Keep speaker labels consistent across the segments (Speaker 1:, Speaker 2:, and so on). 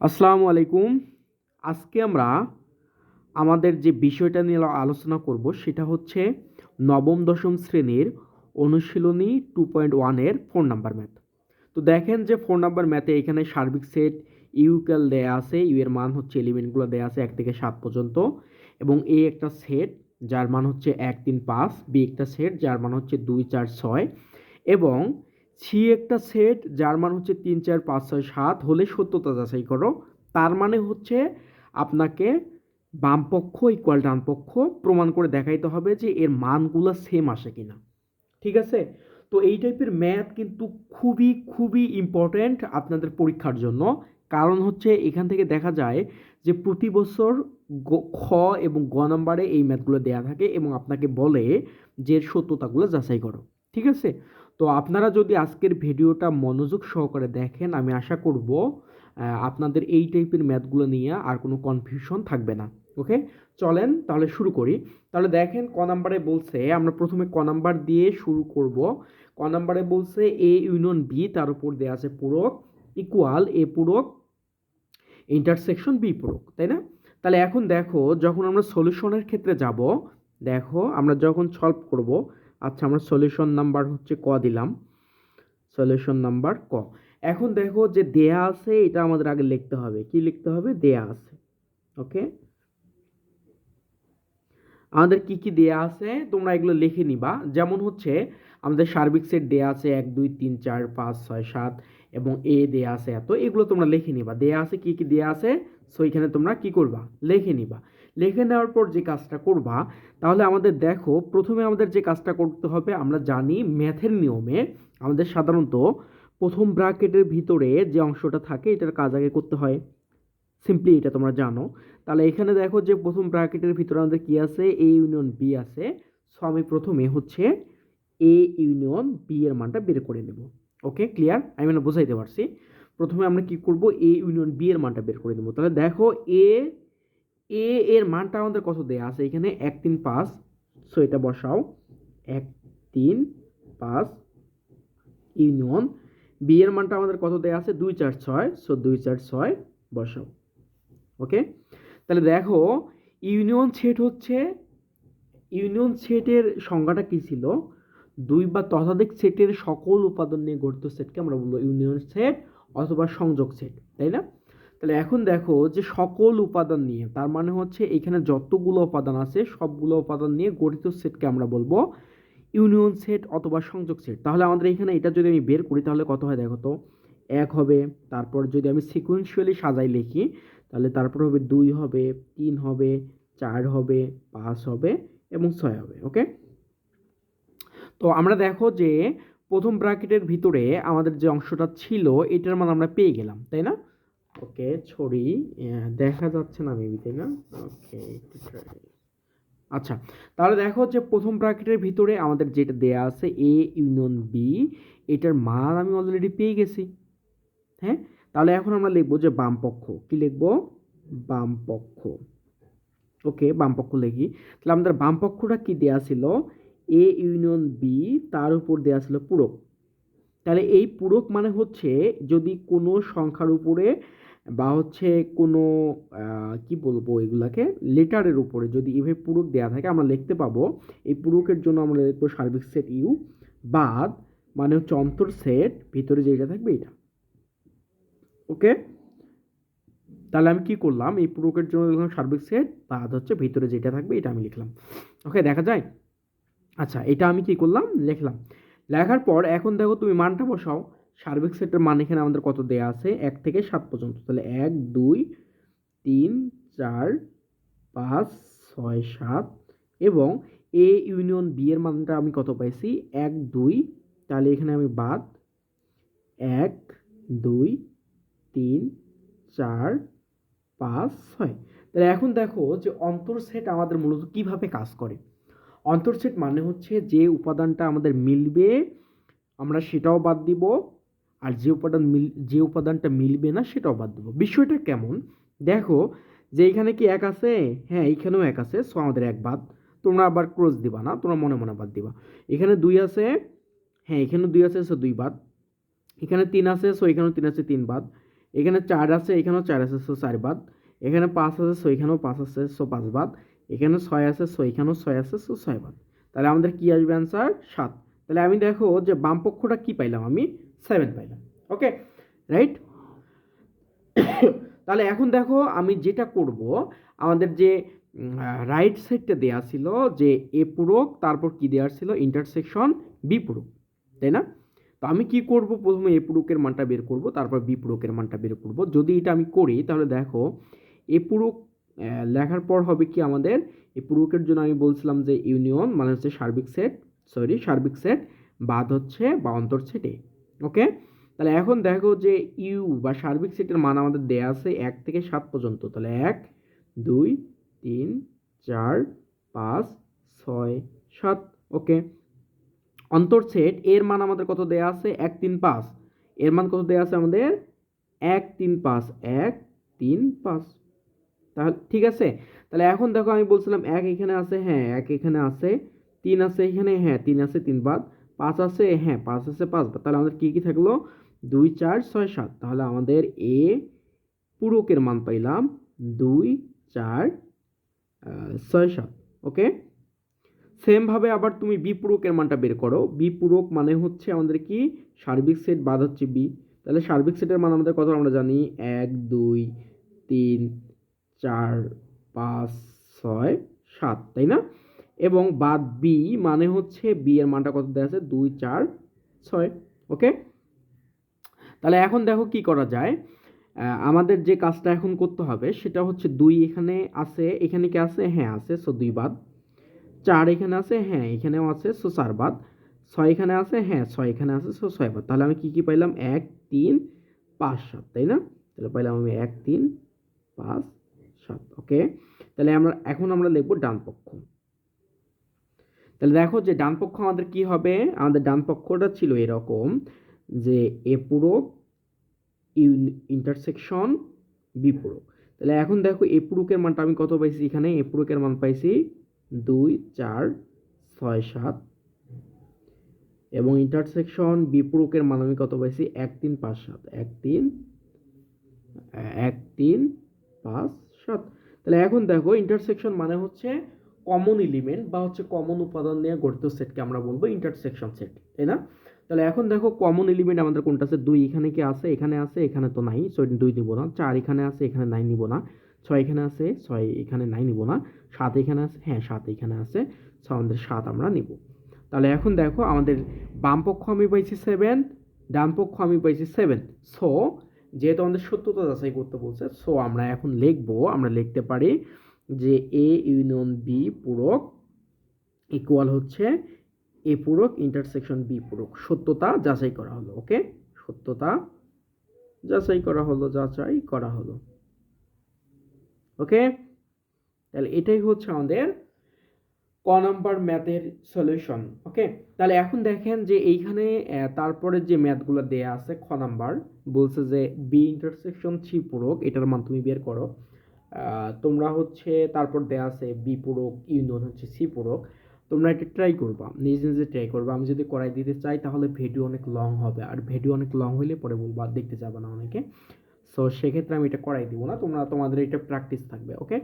Speaker 1: আসসালামু আলাইকুম। আজকে আমরা আমাদের যে বিষয়টা নিয়ে আলোচনা করব সেটা হচ্ছে নবম, দশম শ্রেণির অনুশীলনী টু পয়েন্ট ওয়ানের ফোন নাম্বার ম্যাথ তো দেখেন যে ফোন নাম্বার ম্যাথে এখানে সার্বিক সেট ইউক্যাল দেয়া আছে ইউ এর মান হচ্ছে এলিমেন্টগুলো দেয়া আছে এক থেকে সাত পর্যন্ত এবং এ একটা সেট যার মান হচ্ছে এক, তিন, পাঁচ বি একটা সেট যার মান হচ্ছে দুই, চার, ছয় এবং সি একটা সেট যার মান হচ্ছে তিন, চার, পাঁচ, ছয়, সাত, হলে সত্যতা যাচাই করো। তার মানে হচ্ছে আপনাকে বামপক্ষ ইকুয়াল ডান পক্ষ প্রমাণ করে দেখাইতে হবে যে এর মানগুলো সেম আসে কিনা। ঠিক আছে? তো এই টাইপের ম্যাথ কিন্তু খুবই খুবই ইম্পর্ট্যান্ট আপনাদের পরীক্ষার জন্য। কারণ হচ্ছে এখান থেকে দেখা যায় যে প্রতি বছর খ এবং গ নম্বরে এই ম্যাথগুলো দেয়া থাকে এবং আপনাকে বলে যে সত্যতাগুলো যাচাই করো। ঠিক আছে? তো আপনারা যদি আজকের ভিডিওটা মনোযোগ সহকারে দেখেন, আমি আশা করব আপনাদের এই টাইপের ম্যাথগুলো নিয়ে আর কোনো কনফিউশন থাকবে না ওকে চলেন তাহলে শুরু করি। তাহলে দেখেন ক নাম্বারে বলছে, আমরা প্রথমে ক নাম্বার দিয়ে শুরু করব। ক নাম্বারে বলছে এ ইউনিয়ন বি তার উপর দেওয়া আছে পূরক ইকুয়াল এ পূরক ইন্টারসেকশন বি পূরক, তাই না? তাহলে এখন দেখো, যখন আমরা সলিউশনের ক্ষেত্রে যাব, দেখো আমরা যখন সলভ করব আচ্ছা আমরা সলিউশন নাম্বার হচ্ছে ক দিলাম। সলিউশন নাম্বার ক। এখন দেখো যে দেয়া আছে, এটা আমাদের আগে লিখতে হবে। কি লিখতে হবে? দেয়া আছে। ওকে আমাদের কি কি দেয়া আছে? তোমরা এগুলো লিখে নিবা। যেমন হচ্ছে, আমাদের সার্বিক সেট দেয়া আছে এক, দুই, তিন, চার, পাঁচ, ছয়, সাত এবং এ দেয়া আছে এত। এগুলো তোমরা লিখে নিবা। দেয়া আছে কি কি দেয়া আছে? সো এখানে তোমরা কি করবা? লিখে নিবা। লিখে নেওয়ার পর যে কাজটা করবা, তাহলে আমাদের দেখো, প্রথমে আমাদের যে কাজটা করতে হবে, আমরা জানি ম্যাথের নিয়মে আমাদের সাধারণত প্রথম ব্র্যাকেটের ভিতরে যে অংশটা থাকে, এটার কাজ আগে করতে হয়। সিম্পলি এটা তোমরা জানো। তাহলে এখানে দেখো যে প্রথম ব্র্যাকেটের ভিতরে আমাদের কি আছে? এ ইউনিয়ন বি আছে। সো আমি প্রথমে হচ্ছে এ ইউনিয়ন বি এর মানটা বের করে নেব। ওকে ক্লিয়ার আমি মানে বোঝাইতে পারছি। প্রথমে আমরা কি করব? এ ইউনিয়ন বি এর মানটা বের করে নেব। তাহলে দেখো এ এ এর মানটা আমাদের কত দেয়া আছে? এখানে এক তিন পাঁচ। সো এটা বসাও। এক তিন পাঁচ ইউনিয়ন। বি এর মানটা আমাদের কত দেয়া আছে? দুই চার ছয়। সো দুই চার ছয় বসাও। ওকে তাহলে দেখো, ইউনিয়ন সেট হচ্ছে, ইউনিয়ন সেটের সংজ্ঞাটা কি ছিল? দুই বা ততোধিক সেটের সকল উপাদান নিয়ে গঠিত সেটকে আমরা বলব ইউনিয়ন সেট অথবা সংযোগ সেট তাই না? তাহলে এখন দেখো যে সকল উপাদান নিয়ে, তার মানে হচ্ছে এখানে যতগুলো উপাদান আছে, সবগুলো উপাদান নিয়ে গঠিত সেটকে আমরা বলব ইউনিয়ন সেট অথবা সংযোগ সেট তাহলে আমাদের এখানে এটা যদি আমি বের করি, তাহলে কত হয় দেখো তো? এক হবে, তারপর যদি আমি সিকুয়েন্সিয়ালি সাজাই লিখি, তাহলে তারপর হবে দুই হবে, তিন হবে, চার হবে, পাঁচ হবে এবং ছয় হবে ওকে তো আমরা দেখো যে প্রথম ব্র্যাকেটের ভিতরে আমাদের যে অংশটা ছিল, এটার মান আমরা পেয়ে গেলাম, তাই না? ওকে, ছড়ি দেখা যাচ্ছে না মেবি তাই না? ওকে আচ্ছা তাহলে দেখো যে প্রথম ব্র্যাকেটের ভিতরে আমাদের যেটা দেয়া আছে এ ইউনিয়ন বি এটার মান আমি অলরেডি পেয়ে গেছি। হ্যাঁ? তাহলে এখন আমরা লিখব যে বাম পক্ষ। কি লিখব? বাম পক্ষ। ওকে, বাম পক্ষ লিখি। তাহলে আমাদের বাম পক্ষটা কি দেয়া ছিল? এ ইউনিয়ন বি তার উপর দেয়া ছিল পূরক। তাহলে এই পূরক মানে হচ্ছে যদি কোনো সংখ্যার উপরে বা হচ্ছে কোনো কি বলব এগুলাকে? লেটারের উপরে যদি এভাবে পুরুক দেয়া থাকে আমরা লিখতে পাবো, এই পূরকের জন্য আমরা লিখব সার্বিক সেট ইউ বাদ মানে হচ্ছে অন্তর সেট ভিতরে যেটা থাকবে এটা। ওকে তাহলে আমি কি করলাম? এই পূরকের জন্য লিখলাম সার্বিক সেট বাদ হচ্ছে ভিতরে যেটা থাকবে এটা আমি লিখলাম। ওকে দেখা যায়? আচ্ছা এটা আমি কি করলাম? লিখলাম। লেখার পর এখন দেখো তুমি মানটা বসাও। সার্বিক সেটের মান এখানে আমাদের কত দেয়া আছে? এক থেকে সাত পর্যন্ত। তাহলে এক, দুই, তিন, চার, পাঁচ, ছয়, সাত এবং এ ইউনিয়ন বি এর মানটা আমি কত পাইছি? এক, দুই। তাহলে এখানে আমি বাদ এক, দুই, তিন, চার, পাঁচ, ছয়। তাহলে এখন দেখো যে অন্তর সেট আমাদের মূলত কীভাবে কাজ করে। অন্তর সেট মানে হচ্ছে যে উপাদানটা আমাদের মিলবে, আমরা সেটাও বাদ দিব। আর যে উপাদান মিল, যে উপাদানটা মিলবে না সেটাও বাদ দেবো। বিষয়টা কেমন? দেখো যে এখানে কি এক আছে? হ্যাঁ এইখানেও এক আছে সো আমাদের এক বাদ। তোমরা আবার ক্রস দিবা না, তোমরা মনে মনে বাদ দিবা। এখানে দুই আছে হ্যাঁ এখানে দুই আছে সো দুই বাদ। এখানে তিন আছে সো এখানেও তিন আছে, তিন বাদ। এখানে চার আছে, এখানেও চার আছে সো চার বাদ। এখানে পাঁচ আছে সো এখানেও পাঁচ আছে সো পাঁচ বাদ। এখানে ছয় আছে সো এখানেও ছয় আছে সো ছয় বাদ। তাহলে আমাদের কি আসবে অ্যান্সার সাত। তাহলে আমি দেখো যে বাম পক্ষটা কি পাইলাম আমি? সেভেন পাইলাম ওকে রাইট তাহলে এখন দেখো আমি যেটা করব, আমাদের যে রাইট সাইডটা দেওয়া ছিল যে এ পূরক, তারপর কি দেওয়ার ছিল? ইন্টারসেকশন বি পূরক, তাই না? তো আমি কি করব? প্রথমে এ পূরকের মানটা বের করব, তারপর বি পূরকের মানটা বের করব। যদি এটা আমি করি, তাহলে দেখো এ পূরক লেখার পর হবে কি আমাদের? এই পূরকের জন্য আমি বলছিলাম যে ইউনিয়ন মানে হচ্ছে সার্বিক সেট সরি সার্বিক সেট বাদ হচ্ছে বা অন্তর সেট এ ওকে? তাহলে এখন দেখো যে ইউ বা সার্বিক সেটের মান আমাদের দেয়া আছে এক থেকে সাত পর্যন্ত। তাহলে এক, দুই, তিন, চার, পাঁচ, ছয়, সাত, ওকে? অন্তর সেট, এর মান আমাদের কত দেয়া আছে? এক, তিন, পাঁচ। এর মান কত দেয়া আছে আমাদের? এক, তিন, পাঁচ। এক, তিন, পাঁচ। তাহলে ঠিক আছে? তাহলে এখন দেখো আমি বলছিলাম এক এখানে আছে হ্যাঁ এক এখানে আছে, তিন আছে এখানে হ্যাঁ তিন আছে, তিন বাদ। পাঁচ আছে হ্যাঁ পাঁচ আছে, পাঁচ তাহলে আমাদের কী কী থাকল? দুই, চার, ছয়, সাত। তাহলে আমাদের এ পূরকের মান পাইলাম দুই, চার ছয়, সাত, ওকে? সেমভাবে আবার তুমি বিপূরকের মানটা বের করো। বিপূরক মানে হচ্ছে আমাদের কি? সার্বিক সেট বাদ হচ্ছে বি। তাহলে সার্বিক সেটের মান আমাদের কত আমরা জানি? এক, দুই, তিন, চার, পাঁচ, ছয়, সাত, তাই না? এবং বাদ বি মানে হচ্ছে বি এর মানটা কত দেওয়া আছে? দুই, চার, ছয় ওকে তাহলে এখন দেখো কি করা যায়। আমাদের যে কাজটা এখন করতে হবে সেটা হচ্ছে দুই এখানে আছে, এখানে কি আছে? হ্যাঁ আছে সো দুই বাদ। চার এখানে আছে হ্যাঁ এখানেও আছে সো চার বাদ। ছয় এখানে আছে হ্যাঁ ছয় এখানে আছে সো ছয় বাদ। তাহলে আমি কি কি পাইলাম? এক, তিন, পাঁচ, সাত, তাই না? তাহলে পাইলাম আমি এক, তিন, পাঁচ, সাত ওকে তাহলে আমরা, এখন আমরা লিখব ডান পক্ষ। তাহলে দেখো যে ডান পক্ষ আমাদের কি হবে? আমাদের ডান পক্ষটা ছিল এরকম যে এ পূরক ইন্টারসেকশন, বি তাহলে এখন দেখো এ পূরকের মানটা আমি কত পাইছি এখানে? এ পূরকের মান পাইছি দুই, চার, ছয়, সাত। এবং ইন্টারসেকশন, বি পূরকের মান আমি কত পাইছি? এক, তিন, পাঁচ, সাত। এক, তিন এক, তিন, পাঁচ, সাত। তাহলে এখন দেখো ইন্টারসেকশন মানে হচ্ছে কমন এলিমেন্ট বা হচ্ছে কমন উপাদান নিয়ে গঠিত সেটকে আমরা বলব ইন্টারসেকশন সেট তাই না? তাহলে এখন দেখো কমন এলিমেন্ট আমাদের কোনটা আছে? দুই এখানে কি আছে? এখানে আছে, এখানে তো নাই। সো দুই নিব না। চার এখানে আছে, এখানে নাই নিব না। ছয় এখানে আছে, ছয় এখানে নাই নিব না। সাত এখানে আছে হ্যাঁ সাত এখানে আছে। সো আমাদের সাত আমরা নিব। তাহলে এখন দেখো আমাদের বাম পক্ষ আমি পাইছি সেভেন ডান পক্ষ আমি পাইছি সেভেন সো যেহেতু আমাদের সত্যতা যাচাই করতে বলছে সো আমরা এখন লিখব, আমরা লিখতে পারি যে এ ইউনিয়ন বি পূরক ইকুয়াল হচ্ছে এ পূরক ইন্টারসেকশন বি পূরক। সত্যতা যাচাই করা হলো ওকে সত্যতা যাচাই করা হলো, যাচাই করা হলো। ওকে তাহলে এটাই হচ্ছে আমাদের ক নাম্বার ম্যাথের সলিউশন ওকে তাহলে এখন দেখেন যে এইখানে তারপরে যে ম্যাথগুলো দেয়া আছে খ নাম্বার, বলছে যে বি ইন্টারসেকশন থ্রি পূরক, এটার তুমি বের করো। তোমরা হচ্ছে তারপর দেয়া আছে বি পূরক ইউনিয়ন হচ্ছে সি পূরক। তোমরা এটা ট্রাই করবা, নিজে নিজে ট্রাই করবা। আমি যদি করাই দিতে চাই, তাহলে ভিডিও অনেক লং হবে। আর ভিডিও অনেক লং হইলে পরে বলবা, দেখতে যাবে না অনেকে। সো সেক্ষেত্রে আমি এটা করাই দিব না। তোমরা, তোমাদের এটা প্র্যাকটিস থাকবে ওকে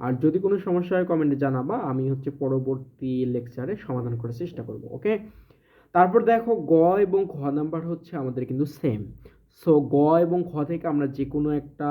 Speaker 1: আর যদি কোনো সমস্যা হয় কমেন্টে জানাবা। আমি হচ্ছে পরবর্তী লেকচারে সমাধান করার চেষ্টা করব ওকে তারপর দেখো, গ এবং খ নাম্বার হচ্ছে আমাদের কিন্তু সেম সো গ এবং খ থেকে আমরা যে কোনো একটা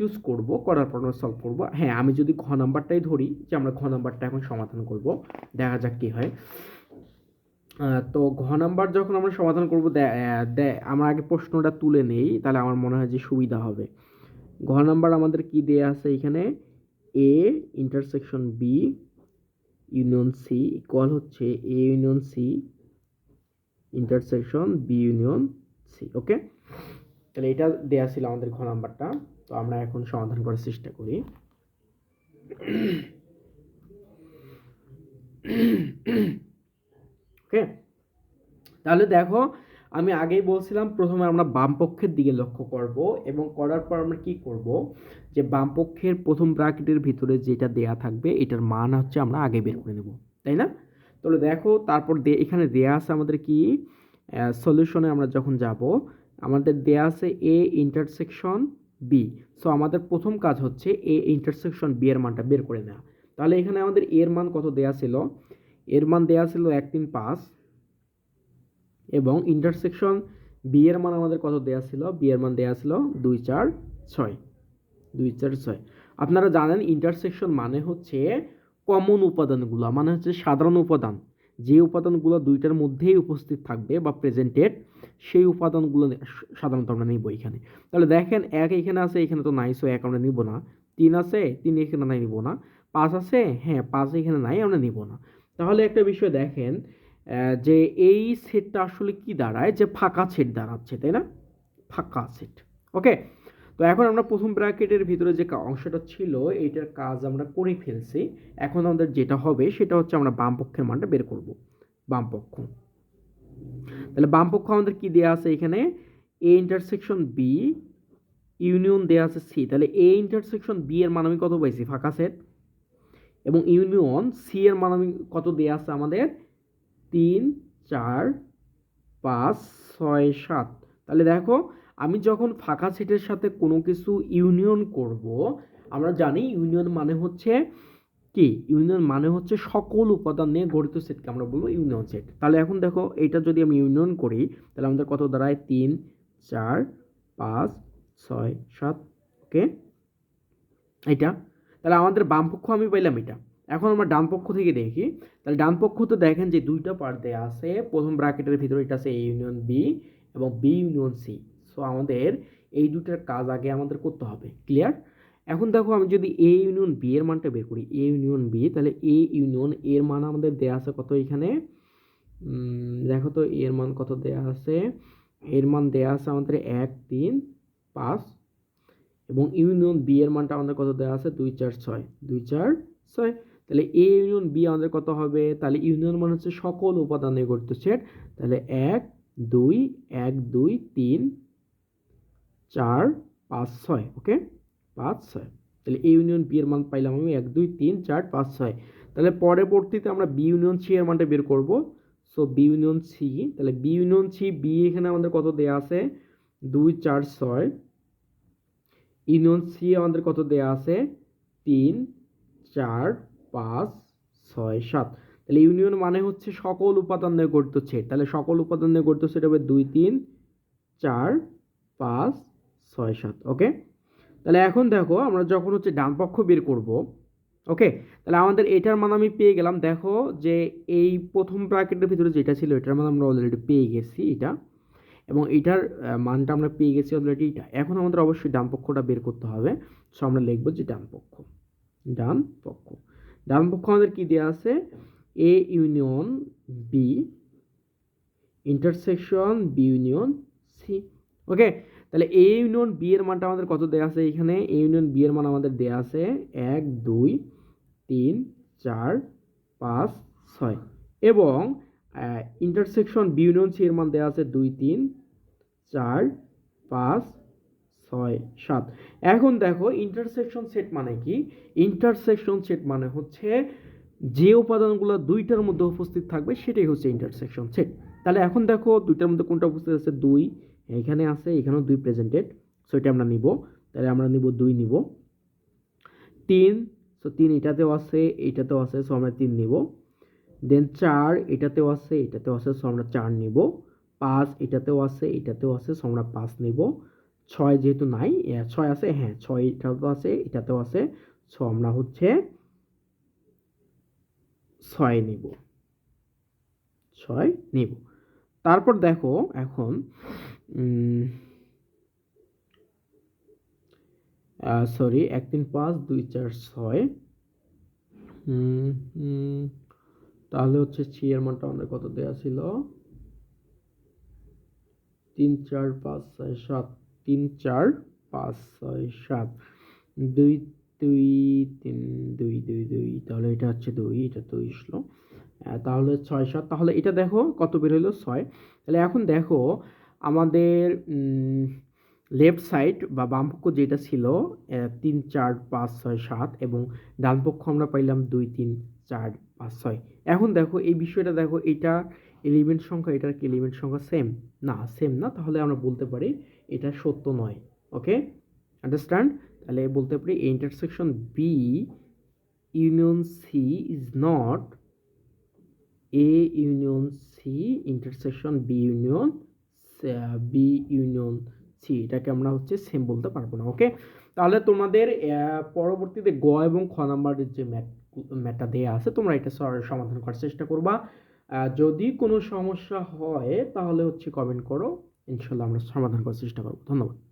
Speaker 1: চুজ করব, করার পর আমরা সলভ করব। হ্যাঁ আমি যদি ঘ নাম্বারটাই ধরি, যে আমরা ঘ নাম্বারটা এখন সমাধান করব, দেখা যাক কী হয়। তো ঘ নাম্বার যখন আমরা সমাধান করব আমরা আগে প্রশ্নটা তুলে নেই, তাহলে আমার মনে হয় যে সুবিধা হবে। ঘ নাম্বার আমাদের কি দেয়া আছে এখানে? A intersection B union C equal হচ্ছে A union C intersection B union C okay তাহলে এটা দেয়া ছিল আমাদের ঘ নাম্বারটা তো আমরা এখন সমাধান করার চেষ্টা করি। ওকে? তাহলে দেখো, আমি আগেই বলছিলাম প্রথমে আমরা বামপক্ষের দিকে লক্ষ্য করব এবং করার পর আমরা কি করব? যে বামপক্ষের প্রথম ব্র্যাকেটের ভিতরে যেটা দেয়া থাকবে, এটার মান হচ্ছে আমরা আগে বের করে নেব, তাই না? তাহলে দেখো, তারপর এখানে দেয়া আছে আমাদের কি? সলিউশনে আমরা যখন যাব, আমাদের দেয়া আছে এ ইন্টারসেকশন বি সো আমাদের প্রথম কাজ হচ্ছে এ ইন্টারসেকশন বি এর মানটা বের করে নেওয়া। তাহলে এখানে আমাদের এর মান কত দেয়া ছিল? এর মান দেয়া ছিল এক তিন পাঁচ। এবং ইন্টারসেকশন বি এর মান আমাদের কত দেয়া ছিল? বি এর মান দেয়া ছিল দুই চার ছয়। দুই চার ছয়। আপনারা জানেন ইন্টারসেকশন মানে হচ্ছে কমন উপাদানগুলো মানে হচ্ছে সাধারণ উপাদান। যে উপাদানগুলো দুইটার মধ্যেই উপস্থিত থাকবে বা প্রেজেন্টেড সেই উপাদানগুলো সাধারণত আমরা নিব এখানে। তাহলে দেখেন এক এখানে আছে, এখানে তো নাই সো এক আমরা নিব না। তিন আছে, তিন এখানে নাই, নিব না। পাঁচ আছে হ্যাঁ পাঁচ এখানে নাই, আমরা নিব না। তাহলে একটা বিষয় দেখেন যে এই সেটটা আসলে কি দাঁড়ায়? যে ফাঁকা সেট দাঁড়াচ্ছে, তাই না? ফাঁকা সেট ওকে তো এখন আমরা প্রথম ব্র্যাকেটের ভিতরে যে অংশটা ছিল, এইটার কাজ আমরা করে ফেলছি। এখন আমাদের যেটা হবে, সেটা হচ্ছে আমরা বাম পক্ষের মানটা বের করব। বামপক্ষ তাহলে বামপক্ষ আমাদের কি দেওয়া আছে এখানে? এ ইন্টারসেকশন বি ইউনিয়ন দেওয়া আছে সি তাহলে এ ইন্টারসেকশন বি এর মান আমি কত পাইছি? ফাঁকা সেট এবং ইউনিয়ন সি এর মান আমি কত দেওয়া আছে আমাদের? তিন, চার, পাঁচ, ছয়, সাত। তাহলে দেখো আমি যখন ফাঁকা সেটের সাথে কোনো কিছু ইউনিয়ন করব, আমরা জানি ইউনিয়ন মানে হচ্ছে কি? ইউনিয়ন মানে হচ্ছে সকল উপাদান নিয়ে গঠিত সেটকে আমরা বলব ইউনিয়ন সেট। তাহলে এখন দেখো, এটা যদি আমি ইউনিয়ন করি, তাহলে আমাদের কত দাঁড়ায়? তিন, চার, পাঁচ, ছয়, সাত, ওকে? এটা তাহলে আমাদের বাম পক্ষ আমি পাইলাম এটা এখন আমরা ডান পক্ষ থেকে দেখি। তাহলে ডান পক্ষ তো দেখেন যে দুইটা পার্ট আছে। প্রথম ব্র্যাকেটের ভিতরে এটা আছে এ ইউনিয়ন বি এবং বি ইউনিয়ন সো আমাদের এই দুটার কাজ আগে আমাদের করতে হবে ক্লিয়ার এখন দেখো আমি যদি এ ইউনিয়ন বি এর মানটা বের করি এ ইউনিয়ন বি তাহলে এ ইউনিয়ন এর মান আমাদের দেয়া আছে কত এখানে? দেখো তো এর মান কত দেয়া আছে? এর মান দেয়া আছে আমাদের এক, তিন, পাঁচ, এবং ইউনিয়ন বি এর মানটা আমাদের কত দেওয়া আছে? দুই, চার, ছয়, দুই, চার, ছয়। তাহলে এ ইউনিয়ন বি আমাদের কত হবে? তাহলে ইউনিয়ন মানে হচ্ছে সকল উপাদানে গঠিত সেট তাহলে এক, দুই এক, দুই, তিন চার, পাঁচ, ছয়, ওকে? পাঁচ, ছয়। তাহলে এ ইউনিয়ন বি এর মান পাইলাম আমি এক, দুই, তিন, চার, পাঁচ, ছয়। তাহলে পরবর্তীতে আমরা বি ইউনিয়ন সি এর মানটা বের করব। সো বি ইউনিয়ন সি তাহলে বি ইউনিয়ন সি বি এখানে আমাদের কত দেয়া আছে? দুই, চার, ছয়। ইউনিয়ন সি আমাদের কত দেয়া আছে? তিন, চার, পাঁচ, ছয়, সাত। তাহলে ইউনিয়ন মানে হচ্ছে সকল উপাদান নিয়ে গঠিত সেট তাহলে সকল উপাদান নিয়ে গঠিত সেট হবে দুই, তিন, চার, পাঁচ ছয় সাত ওকে তাহলে এখন দেখো আমরা যখন হচ্ছে ডান পক্ষ বের করব ওকে তাহলে আমাদের এটার মান আমি পেয়ে গেলাম, দেখো যে এই প্রথম ব্র্যাকেটের ভিতরে যেটা ছিল এটার মান আমরা অলরেডি পেয়ে গেছি এটা, এবং এটার মানটা আমরা পেয়ে গেছি অলরেডি এটা। এখন আমাদের অবশ্যই ডান পক্ষটা বের করতে হবে সো আমরা লিখব যে ডান পক্ষ ডান পক্ষ। ডান পক্ষ আমাদের কী দেওয়া আছে? A union B intersection B union C okay তাহলে এ ইউনিয়ন বি এর মানটা আমাদের কত দেওয়া আছে এখানে? এ ইউনিয়ন বি এর মান আমাদের দেওয়া আছে এক, দুই, তিন, চার, পাঁচ, ছয়। এবং ইন্টারসেকশন বি ইউনিয়ন সি এর মান দেওয়া আছে দুই, তিন, চার, পাঁচ, ছয়, সাত। এখন দেখো ইন্টারসেকশন সেট মানে কি? ইন্টারসেকশন সেট মানে হচ্ছে যে উপাদানগুলো দুইটার মধ্যে উপস্থিত থাকবে সেটাই হচ্ছে ইন্টারসেকশন সেট তাহলে এখন দেখো দুইটার মধ্যে কোনটা উপস্থিত আছে? দুই এখানে আছে, এখানেও দুই প্রেজেন্টেড সো এটা আমরা নিব। তাহলে আমরা নিব দুই নিব। তিন সো তিন এটাতেও আছে এটাতেও আছে সো আমরা তিন নিব। দেন চার এটাতেও আছে এটাতেও আছে সো আমরা চার নিব। পাঁচ এটাতেও আছে এটাতেও আছে সো আমরা পাঁচ নিব। ছয় যেহেতু নাই ছয় আছে হ্যাঁ ছয় এটাতেও আছে এটাতেও আছে সো আমরা হচ্ছে ছয় নিব। ছয় নিব। তারপর দেখো এখন সরি এক তিন পাঁচ, দুই চার ছয়। তাহলে হচ্ছে সি মানটা আমাদের কত দেওয়া ছিল? তিন চার পাঁচ ছয় সাত, তিন চার পাঁচ ছয় সাত। দুই দুই, তিন, দুই দুই দুই, তাহলে এটা হচ্ছে দুই, এটা দুই তাহলে ছয় সাত, তাহলে এটা দেখো কত বের ছয়। তাহলে এখন দেখো আমাদের লেফট সাইড বা বাম পক্ষ যেটা ছিল তিন, চার, পাঁচ, ছয়, সাত এবং ডান পক্ষ আমরা পাইলাম দুই, তিন, চার, পাঁচ, ছয়। এখন দেখো, এই বিষয়টা দেখো, এটা এলিমেন্ট সংখ্যা, এটার কি এলিমেন্ট সংখ্যা সেম না সেম না, তাহলে আমরা বলতে পারি এটা সত্য নয় ওকে আন্ডারস্ট্যান্ড তাহলে বলতে পারি intersection B union C is not A union C intersection B union B union C এটাকে আমরা হচ্ছে সেম বলতে পারব না ওকে তাহলে তোমাদের পরবর্তীতে গ এবং খ নাম্বারের যে ম্যাট, ম্যাটটা দেওয়া আছে, তোমরা এটা সমাধান করার চেষ্টা করবা। যদি কোনো সমস্যা হয়, তাহলে হচ্ছে কমেন্ট করো, ইনশাল্লাহ আমরা সমাধান করার চেষ্টা করব। ধন্যবাদ।